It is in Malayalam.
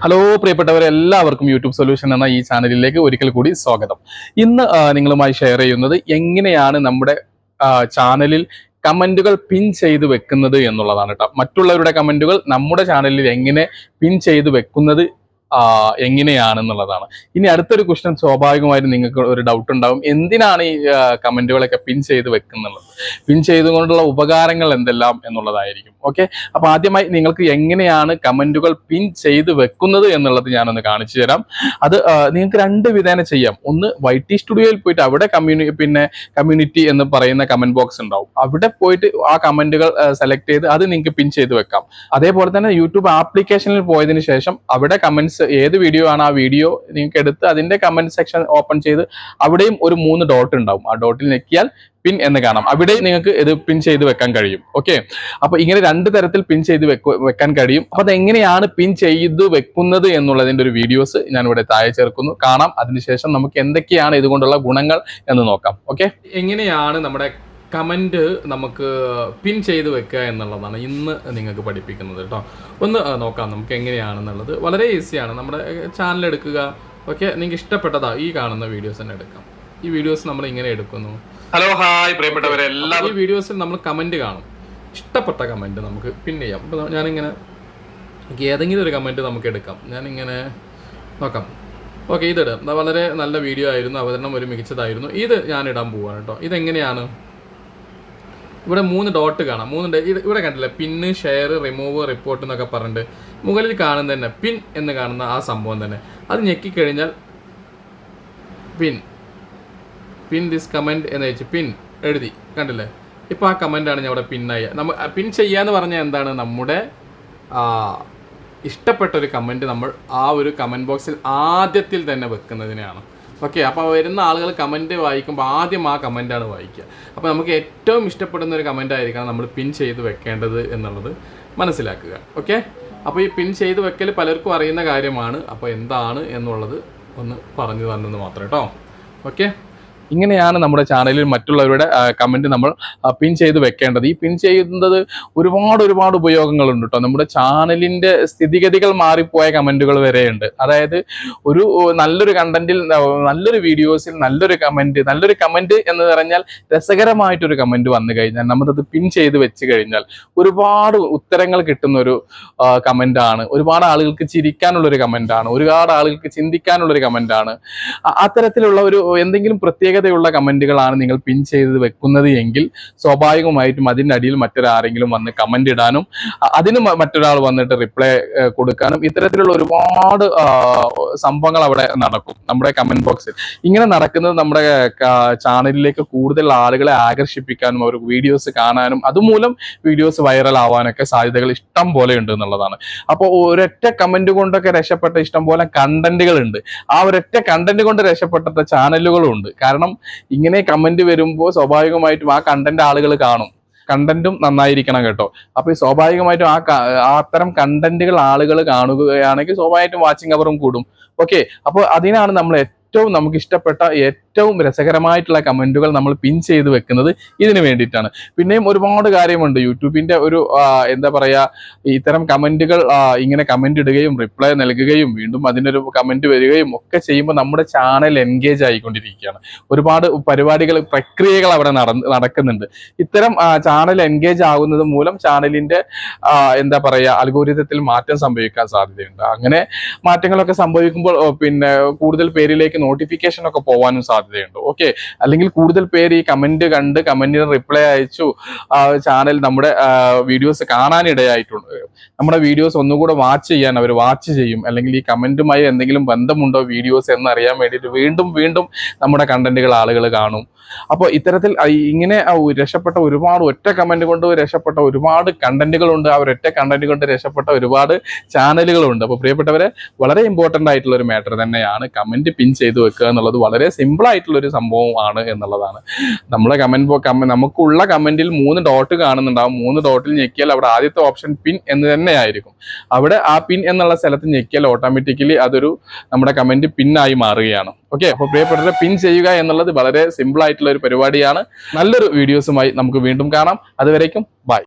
ഹലോ പ്രിയപ്പെട്ടവരെ എല്ലാവർക്കും യൂട്യൂബ് സൊല്യൂഷൻ എന്ന ഈ ചാനലിലേക്ക് ഒരിക്കൽ കൂടി സ്വാഗതം. ഇന്ന് നിങ്ങളുമായി ഷെയർ ചെയ്യുന്നത് എങ്ങനെയാണ് നമ്മുടെ ചാനലിൽ കമന്റുകൾ പിൻ ചെയ്ത് വെക്കുന്നത് എന്നുള്ളതാണ് കേട്ടോ. മറ്റുള്ളവരുടെ കമന്റുകൾ നമ്മുടെ ചാനലിൽ എങ്ങനെ പിൻ ചെയ്ത് വെക്കുന്നത് എങ്ങനെയാണെന്നുള്ളതാണ്. ഇനി അടുത്തൊരു ക്വസ്റ്റ്യൻ സ്വാഭാവികമായിട്ടും നിങ്ങൾക്ക് ഒരു ഡൗട്ട് ഉണ്ടാവും. എന്തിനാണ് ഈ കമന്റുകളൊക്കെ പിൻ ചെയ്ത് വെക്കുന്നുള്ളത്? പിൻ ചെയ്തുകൊണ്ടുള്ള ഉപകാരങ്ങൾ എന്തെല്ലാം എന്നുള്ളതായിരിക്കും. ഓക്കെ അപ്പൊ ആദ്യമായി നിങ്ങൾക്ക് എങ്ങനെയാണ് കമന്റുകൾ പിൻ ചെയ്ത് വെക്കുന്നത് എന്നുള്ളത് ഞാനൊന്ന് കാണിച്ചു തരാം. അത് നിങ്ങൾക്ക് രണ്ട് വിധേന ചെയ്യാം. ഒന്ന് വൈ ടി സ്റ്റുഡിയോയിൽ പോയിട്ട് അവിടെ കമ്മ്യൂണി പിന്നെ കമ്മ്യൂണിറ്റി എന്ന് പറയുന്ന കമന്റ് ബോക്സ് ഉണ്ടാവും. അവിടെ പോയിട്ട് ആ കമന്റുകൾ സെലക്ട് ചെയ്ത് അത് നിങ്ങൾക്ക് പിൻ ചെയ്ത് വെക്കാം. അതേപോലെ തന്നെ യൂട്യൂബ് ആപ്ലിക്കേഷനിൽ പോയതിനു ശേഷം അവിടെ കമന്റ്സ് ഏത് വീഡിയോ ആണ് ആ വീഡിയോ നിങ്ങൾക്ക് എടുത്ത് അതിന്റെ കമന്റ് സെക്ഷൻ ഓപ്പൺ ചെയ്ത് അവിടെയും ഒരു മൂന്ന് ഡോട്ട് ഉണ്ടാവും. ആ ഡോട്ടിൽ ഞെക്കിയാൽ പിൻ എന്ന് കാണാം. അവിടെ നിങ്ങൾക്ക് ഇത് പിൻ ചെയ്ത് വെക്കാൻ കഴിയും. ഓക്കെ അപ്പൊ ഇങ്ങനെ രണ്ട് തരത്തിൽ പിൻ ചെയ്ത് വെക്കാൻ കഴിയും. അപ്പൊ അതെങ്ങനെയാണ് പിൻ ചെയ്ത് വെക്കുന്നത് എന്നുള്ളതിന്റെ ഒരു വീഡിയോസ് ഞാൻ ഇവിടെ താഴെ ചേർക്കുന്നു. കാണാം. അതിനുശേഷം നമുക്ക് എന്തൊക്കെയാണ് ഇതുകൊണ്ടുള്ള ഗുണങ്ങൾ എന്ന് നോക്കാം. ഓക്കെ എങ്ങനെയാണ് നമ്മുടെ കമന്റ് നമുക്ക് പിൻ ചെയ്ത് വെക്കുക എന്നുള്ളതാണ് ഇന്ന് നിങ്ങൾക്ക് പഠിപ്പിക്കുന്നത് കേട്ടോ. ഒന്ന് നോക്കാം നമുക്ക് എങ്ങനെയാണെന്നുള്ളത്. വളരെ ഈസിയാണ്. നമ്മുടെ ചാനൽ എടുക്കുക. ഓക്കെ? നിങ്ങൾക്ക് ഇഷ്ടപ്പെട്ടതാ ഈ കാണുന്ന വീഡിയോസ് തന്നെ എടുക്കാം. ഈ വീഡിയോസ് നമ്മൾ ഇങ്ങനെ എടുക്കുന്നു. ഹലോ ഹായ് പ്രിയപ്പെട്ടവരെ എല്ലാം ഈ വീഡിയോസിൽ നമ്മൾ കമന്റ് കാണും. ഇഷ്ടപ്പെട്ട കമന്റ് നമുക്ക് പിൻ ചെയ്യാം. അപ്പോൾ ഞാനിങ്ങനെ എനിക്ക് ഏതെങ്കിലും ഒരു കമന്റ് നമുക്ക് എടുക്കാം. ഞാനിങ്ങനെ നോക്കാം. ഓക്കെ ഇതിടാം വളരെ നല്ല വീഡിയോ ആയിരുന്നു. അവതരണം ഒരു മികച്ചതായിരുന്നു. ഇത് ഞാൻ ഇടാൻ പോവാണ് കേട്ടോ. ഇതെങ്ങനെയാണ്? ഇവിടെ മൂന്ന് ഡോട്ട് കാണാം. മൂന്ന് ഇവിടെ കണ്ടില്ലേ? പിന്ന് ഷെയർ റിമൂവ് റിപ്പോർട്ട് എന്നൊക്കെ പറഞ്ഞിട്ട് മുകളിൽ കാണുന്ന തന്നെ പിൻ എന്ന് കാണുന്ന ആ സംഭവം തന്നെ. അത് ഞെക്കിക്കഴിഞ്ഞാൽ പിൻ പിൻ ദിസ് കമന്റ് എന്ന് വെച്ച് പിൻ എഴുതി. കണ്ടില്ലേ? ഇപ്പം ആ കമന്റ് ആണ് ഞാൻ അവിടെ പിന്നായി നമ്മൾ പിൻ ചെയ്യാന്ന് പറഞ്ഞാൽ എന്താണ്? നമ്മുടെ ഇഷ്ടപ്പെട്ട ഒരു കമന്റ് നമ്മൾ ആ ഒരു കമന്റ് ബോക്സിൽ ആദ്യത്തിൽ തന്നെ വെക്കുന്നതിനെയാണ്. ഓക്കെ അപ്പോൾ വരുന്ന ആളുകൾ കമന്റ് വായിക്കുമ്പോൾ ആദ്യം ആ കമന്റാണ് വായിക്കുക. അപ്പോൾ നമുക്ക് ഏറ്റവും ഇഷ്ടപ്പെടുന്ന ഒരു കമന്റ് ആയിരിക്കണം നമ്മൾ പിൻ ചെയ്ത് വെക്കേണ്ടത് എന്നുള്ളത് മനസ്സിലാക്കുക. ഓക്കെ അപ്പോൾ ഈ പിൻ ചെയ്ത് വെക്കൽ പലർക്കും അറിയുന്ന കാര്യമാണ്. അപ്പോൾ എന്താണ് എന്നുള്ളത് ഒന്ന് പറഞ്ഞു തന്നെന്ന് മാത്രം കേട്ടോ ഓക്കെ ഇങ്ങനെയാണ് നമ്മുടെ ചാനലിൽ മറ്റുള്ളവരുടെ കമന്റ് നമ്മൾ പിൻ ചെയ്ത് വെക്കേണ്ടത്. ഈ പിൻ ചെയ്യുന്നത് ഒരുപാട് ഒരുപാട് ഉപയോഗങ്ങളുണ്ട് കേട്ടോ നമ്മുടെ ചാനലിന്റെ സ്ഥിതിഗതികൾ മാറിപ്പോയ കമന്റുകൾ വരെയുണ്ട്. അതായത് ഒരു നല്ലൊരു കണ്ടന്റിൽ നല്ലൊരു വീഡിയോസിൽ നല്ലൊരു കമന്റ് നല്ലൊരു കമന്റ് എന്ന് പറഞ്ഞാൽ രസകരമായിട്ടൊരു കമന്റ് വന്നു കഴിഞ്ഞാൽ നമ്മളത് പിൻ ചെയ്ത് വെച്ച് കഴിഞ്ഞാൽ ഒരുപാട് ഉത്തരങ്ങൾ കിട്ടുന്ന ഒരു കമന്റ് ആണ്. ഒരുപാട് ആളുകൾക്ക് ചിരിക്കാനുള്ളൊരു ആണ്. ഒരുപാട് ആളുകൾക്ക് ചിന്തിക്കാനുള്ളൊരു അ- അത്തരത്തിലുള്ള ഒരു എന്തെങ്കിലും പ്രത്യേകതയുള്ള കമന്റുകളാണ് നിങ്ങൾ പിൻ ചെയ്ത് വെക്കുന്നത് എങ്കിൽ സ്വാഭാവികമായിട്ടും അതിന്റെ അടിയിൽ മറ്റൊരാരെങ്കിലും വന്ന് കമന്റ് ഇടാനും അതിന് മറ്റൊരാൾ വന്നിട്ട് റിപ്ലൈ കൊടുക്കാനും ഇത്തരത്തിലുള്ള ഒരുപാട് സംഭവങ്ങൾ അവിടെ നടക്കും നമ്മുടെ കമന്റ് ബോക്സിൽ. ഇങ്ങനെ നടക്കുന്നത് നമ്മുടെ ചാനലിലേക്ക് കൂടുതൽ ആളുകളെ ആകർഷിപ്പിക്കാനും അവർ വീഡിയോസ് കാണാനും അതുമൂലം വീഡിയോസ് വൈറൽ ആവാനൊക്കെ സാധ്യതകൾ ഇഷ്ടം പോലെ ഉണ്ട് എന്നുള്ളതാണ്. അപ്പോൾ ഒരൊറ്റ കമന്റ് കൊണ്ടൊക്കെ രക്ഷപ്പെട്ട ഇഷ്ടം പോലെ കണ്ടന്റുകൾ ഉണ്ട് ആ ഒരൊറ്റ കണ്ടന്റ് കൊണ്ട് രക്ഷപ്പെട്ട ചാനലുകളും ഉണ്ട് കാരണം ഇങ്ങനെ കമന്റ് വരുമ്പോൾ സ്വാഭാവികമായിട്ടും ആ കണ്ടന്റ് ആളുകൾ കാണും. കണ്ടന്റും നന്നായിരിക്കണം കേട്ടോ. അപ്പൊ ഈ സ്വാഭാവികമായിട്ടും ആ അത്തരം കണ്ടന്റുകൾ ആളുകൾ കാണുകയാണെങ്കിൽ സ്വാഭാവികമായിട്ടും വാച്ചിങ് അവറും കൂടും. ഓക്കെ അപ്പോൾ അതിനാണ് നമ്മൾ ഏറ്റവും നമുക്ക് ഇഷ്ടപ്പെട്ട ഏറ്റവും രസകരമായിട്ടുള്ള കമന്റുകൾ നമ്മൾ പിൻ ചെയ്ത് വെക്കുന്നത് ഇതിന് വേണ്ടിയിട്ടാണ്. പിന്നെയും ഒരുപാട് കാര്യമുണ്ട്. യൂട്യൂബിന്റെ ഒരു എന്താ പറയുക ഇത്തരം കമന്റുകൾ ഇങ്ങനെ കമന്റ് ഇടുകയും റിപ്ലൈ നൽകുകയും വീണ്ടും അതിനൊരു കമന്റ് വരികയും ഒക്കെ ചെയ്യുമ്പോൾ നമ്മുടെ ചാനൽ എൻഗേജ് ആയിക്കൊണ്ടിരിക്കുകയാണ്. ഒരുപാട് പരിപാടികൾ പ്രക്രിയകൾ അവിടെ നടക്കുന്നുണ്ട്. ഇത്തരം ചാനൽ എൻഗേജ് ആകുന്നത് മൂലം ചാനലിന്റെ എന്താ പറയുക അൽഗോരിതത്തിൽ മാറ്റം സംഭവിക്കാൻ സാധ്യതയുണ്ട്. അങ്ങനെ മാറ്റങ്ങളൊക്കെ സംഭവിക്കുമ്പോൾ പിന്നെ കൂടുതൽ പേരിലേക്ക് നോട്ടിഫിക്കേഷൻ ഒക്കെ പോകാനും സാധ്യതയുണ്ട്. ഓക്കെ അല്ലെങ്കിൽ കൂടുതൽ പേര് ഈ കമന്റ് കണ്ട് കമന്റിന് റിപ്ലൈ അയച്ചു ആ ചാനൽ നമ്മുടെ വീഡിയോസ് കാണാനിടയായിട്ടുണ്ട്. നമ്മുടെ വീഡിയോസ് ഒന്നുകൂടെ വാച്ച് ചെയ്യാൻ അവർ വാച്ച് ചെയ്യും. അല്ലെങ്കിൽ ഈ കമന്റുമായി എന്തെങ്കിലും ബന്ധമുണ്ടോ വീഡിയോസ് എന്നറിയാൻ വേണ്ടിയിട്ട് വീണ്ടും വീണ്ടും നമ്മുടെ കണ്ടന്റുകൾ ആളുകൾ കാണും. അപ്പോൾ ഇത്തരത്തിൽ ഇങ്ങനെ രക്ഷപ്പെട്ട ഒരുപാട് ഒറ്റ കമന്റ് കൊണ്ട് രക്ഷപ്പെട്ട ഒരുപാട് കണ്ടന്റുകളുണ്ട് ആ ഒരൊറ്റ കണ്ടന്റ് കൊണ്ട് രക്ഷപ്പെട്ട ഒരുപാട് ചാനലുകളുണ്ട് അപ്പോൾ പ്രിയപ്പെട്ടവരെ വളരെ ഇമ്പോർട്ടന്റ് ആയിട്ടുള്ള ഒരു മാറ്റർ തന്നെയാണ് കമന്റ് പിൻ ചെയ്ത് വെക്കുക എന്നുള്ളത്. വളരെ സിമ്പിൾ ആയിട്ടുള്ള ഒരു സംഭവമാണ് എന്നുള്ളതാണ്. നമ്മളെ കമന്റ് കമ നമുക്കുള്ള കമന്റിൽ മൂന്ന് ഡോട്ട് കാണുന്നുണ്ടാവും. മൂന്ന് ഡോട്ടിൽ ഞെക്കിയാൽ അവിടെ ആദ്യത്തെ ഓപ്ഷൻ പിൻ എന്ന് തന്നെ ആയിരിക്കും അവിടെ ആ പിൻ എന്നുള്ള സ്ഥലത്ത് ഞെക്കിയാൽ ഓട്ടോമാറ്റിക്കലി അതൊരു നമ്മുടെ കമന്റ് പിൻ ആയി മാറുകയാണ്. ഓക്കെ അപ്പോൾ പ്രിയപ്പെട്ടവരെ പിൻ ചെയ്യുക എന്നുള്ളത് വളരെ സിമ്പിൾ ആയിട്ടുള്ള ഒരു പരിപാടിയാണ്. നല്ലൊരു വീഡിയോസുമായി നമുക്ക് വീണ്ടും കാണാം. അതുവരേക്കും ബൈ